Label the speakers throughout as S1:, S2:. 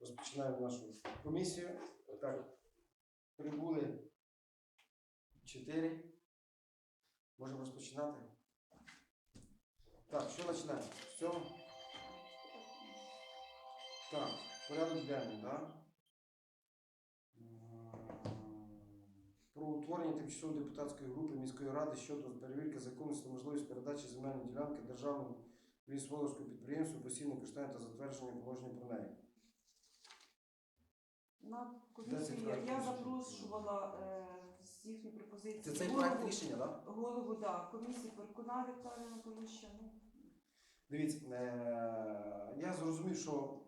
S1: Розпочинаємо нашу комісію. Так, прибули чотири. Можемо розпочинати. Так, що починаємо? З цього? Так, порядок денний, так? Про утворення тимчасової депутатської групи міської ради щодо перевірки законності та можливості передачі земельної ділянки державному лісоводському підприємству постійно коштує та затвердження положення про неї.
S2: На комісію
S1: проект
S2: я запрошувала е, з їхні пропозиції.
S1: Це цей
S2: голову-
S1: проект рішення, так?
S2: Голову, да, комісії Перкуна Віталія Анатолійовича. Ну,
S1: Дивіться, е, я зрозумів, що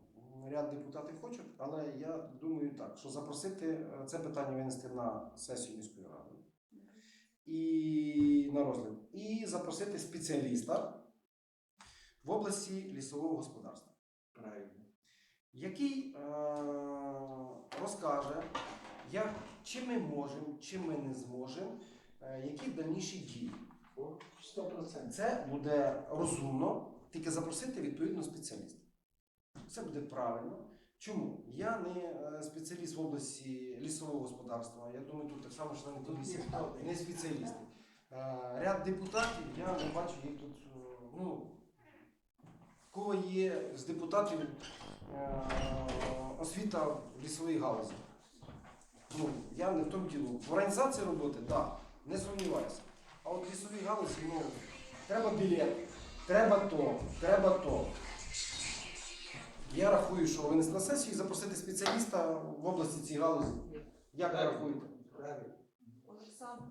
S1: ряд депутатів хочуть, але я думаю так, що запросити е, це питання винести на сесію міської ради і на розгляд, і запросити спеціаліста в області лісового господарства,
S3: Правильно.
S1: який е, розкаже, як, чи ми можемо, чи ми не зможемо, е, які дальніші дії.
S3: 100%.
S1: Це буде розумно, тільки запросити відповідно спеціаліста. Це буде правильно. Чому? Я не е, спеціаліст в області лісового господарства. Я думаю, тут так само члени
S3: Тут
S1: комісії
S3: не-
S1: спеціалісти. Е, Ряд депутатів, я не бачу їх тут. Ну, кого є з депутатів освіта в лісовій галузі. Ну, я не в тому ділу. В організації роботи, так, да, не сумніваюся. А от в лісовій галузі, ну, треба білет, треба то, треба то. Я рахую, що винести на сесію і запросити спеціаліста в області цієї галузі. Як ви рахуєте?
S2: Олександр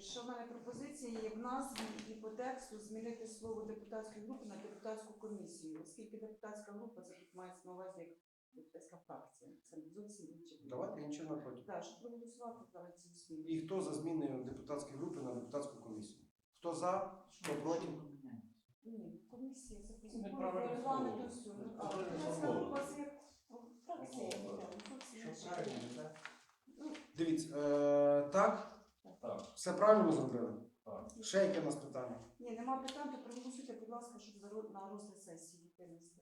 S2: що в мене пропозиція є в назві і по тексту змінити слово депутатської групи на депутатську комісію, оскільки депутатська група це тут мається на увазі як депутатська фракція. Це зовсім інше.
S1: Давайте я нічого не проти.
S2: Так, щоб проголосувати за ці зміни.
S1: І хто за зміни депутатської групи на депутатську комісію? Хто за, хто проти?
S2: Ні, комісія, це
S4: Ми
S2: процедура,
S4: правильно
S2: регламент
S4: слово.
S2: все. Ну, фракція. Так, зовсім
S3: Що
S2: інше.
S3: правильно, так?
S2: Ну,
S1: Дивіться, е, так,
S4: Так,
S1: все правильно ми зробили?
S4: так.
S1: Ще яке у нас питання?
S2: Ні, нема питань, то проголосуйте, будь ласка, щоб за ро- на розгляд сесії винести.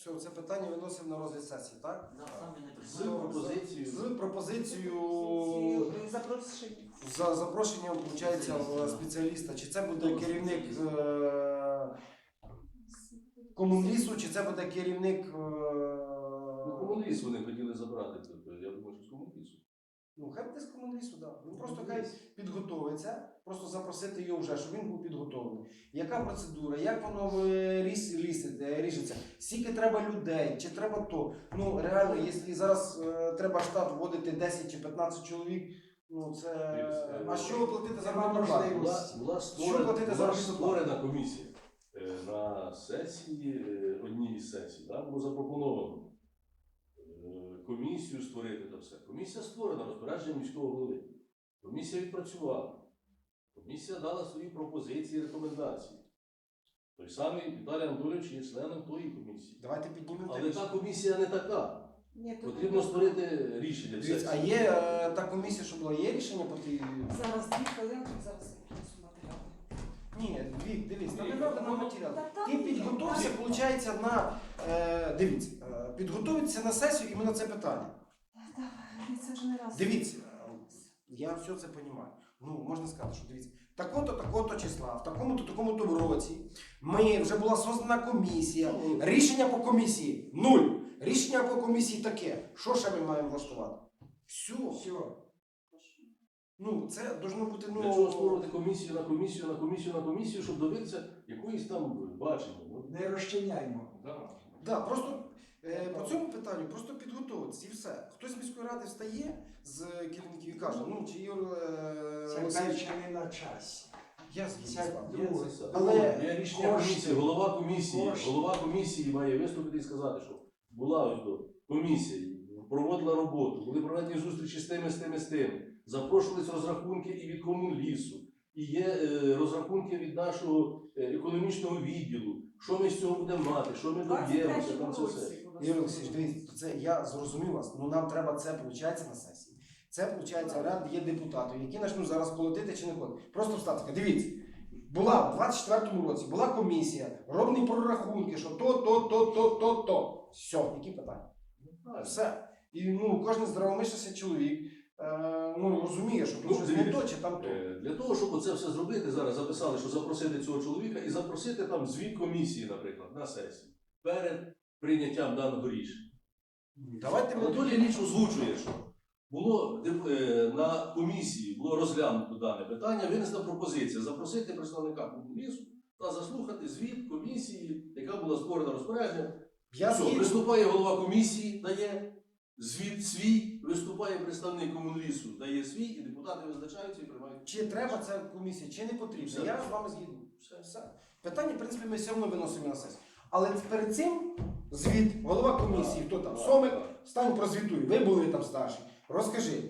S1: Все, це питання виносимо на розгляд сесії, так?
S5: З пропозицією.
S1: З пропозицією
S2: Е, Запрошення.
S1: за запрошенням виходить, в спеціаліста. Чи це буде керівник е, комунлісу, чи це буде керівник. е,
S4: Ну, комунліс вони хотіли забрати. тобто, Я думаю, що.
S1: Ну, хай буде з комунлісу. Да. Він просто хай підготовиться, просто запросити його вже, щоб він був підготовлений. Яка процедура, як воно е, ріс- ліс- е, ріжеться, скільки треба людей, чи треба то. Ну, реально, якщо зараз е, треба штат вводити 10 чи 15 чоловік, ну це. А що платити за
S3: можливості.
S4: Була, була,
S1: Що
S4: створена,
S1: платити за
S4: була
S1: роботу?
S4: створена комісія. Е, На сесії, е, одній із сесій, да, було запропоновано комісію створити та все. Комісія створена розпорядженням міського голови. Комісія відпрацювала. Комісія дала свої пропозиції, рекомендації. Той самий Віталій Анатолійович є членом тої комісії.
S1: Давайте піднімемо
S4: Але та комісія не така.
S2: Ні, то
S4: Потрібно створити рішення.
S1: Дивіться, а є е, та комісія, що була, є рішення по тій.
S2: Зараз дві хвилинки, зараз я принесу матеріали.
S1: Ні, дві, дивіться, там не треба на матеріал.
S2: Та там
S1: Ти
S2: є,
S1: підготовся, виходить, на. Е, дивіться, підготуйтеся на сесію іменно це питання.
S2: Це вже не раз.
S1: Дивіться, я все це розумію. Ну, можна сказати, що дивіться, такого-то, такого-то числа, в такому-то, такому-то році ми вже була создана комісія. Рішення по комісії нуль. Рішення по комісії таке. Що ще ми маємо влаштувати? Все.
S3: Все.
S1: Ну, це должно бути, ну.
S4: Для чого створювати комісію на комісію, на комісію, на комісію, щоб добитися якоїсь там бачення. Ну,
S3: Не розчиняємо.
S4: да.
S1: Да, просто по цьому питанню просто підготуватися і все. Хтось з міської ради встає з керівників і каже, ну чи Юр е,
S3: Це не на часі.
S1: я. Але
S4: є рішення комісії, голова комісії, голова комісії має виступити і сказати, що була ось до комісія, проводила роботу, були проведені зустрічі з тими, з тими, з тими. Запрошувались розрахунки і від комунлісу, і є е, розрахунки від нашого е, економічного відділу. Що ми з цього будемо мати, що ми доб'ємося, це все.
S1: Дивіться, це я зрозумів вас. Ну нам треба це виходить на сесії. Це виходить ряд є депутатів, які почнуть зараз колотити чи не колотити. Просто встати. Дивіться. Була в 24-му році, була комісія, робні прорахунки, що то, то, то, то, то, то. Все, які питання? Все. І ну, кожен здравомислящий чоловік ну, розуміє, що
S4: Ну,
S1: щось не
S4: дивіться,
S1: то чи там то.
S4: Е, Для того, щоб це все зробити, зараз записали, що запросити цього чоловіка і запросити там звіт комісії, наприклад, на сесії перед прийняттям даного рішення.
S1: Давайте ми
S4: Анатолій Ілліч озвучує, що було деп- е, на комісії було розглянуто дане питання, винесена пропозиція запросити представника комуністу та заслухати звіт комісії, яка була створена розпорядженням.
S1: Я
S4: Все,
S1: згідний.
S4: виступає голова комісії, дає звіт свій, виступає представник комунлісу, дає свій, і депутати визначаються і приймають.
S1: Чи треба ця комісія, чи не потрібно.
S4: Все.
S1: Я з вами згідний. Все, все. Питання, в принципі, ми все одно виносимо на сесію. Але перед цим звіт, голова комісії, хто там, Сомик, стань прозвітуй, ви були там старші, розкажи.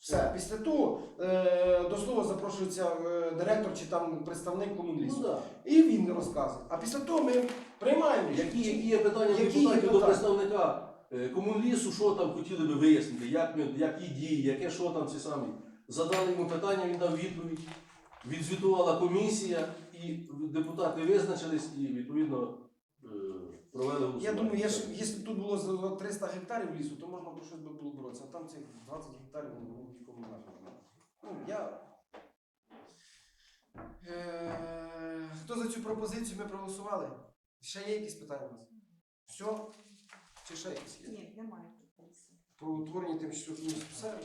S1: Все, після того е, до слова запрошується е, директор чи там представник
S4: Ну, да.
S1: І він розказує. А після того ми приймаємо.
S4: Які, які є питання
S1: Які є
S4: депутатів до
S1: питання?
S4: представника комунлісу, що там хотіли би вияснити, як які дії, яке що там ці самі. Задали йому питання, він дав відповідь. Відзвітувала комісія, і депутати визначились і відповідно е, провели голосування.
S1: Я думаю, я ж- якщо б тут було 300 гектарів лісу, то можна про щось би було боротися. А там цих 20 гектарів ну, нікому не. Ну, я... Е, Хто за цю пропозицію ми проголосували? Ще є якісь питання у вас? Все? Чи ще якісь є?
S2: Ні, немає пропозиції.
S1: Про утворення комісії. Все.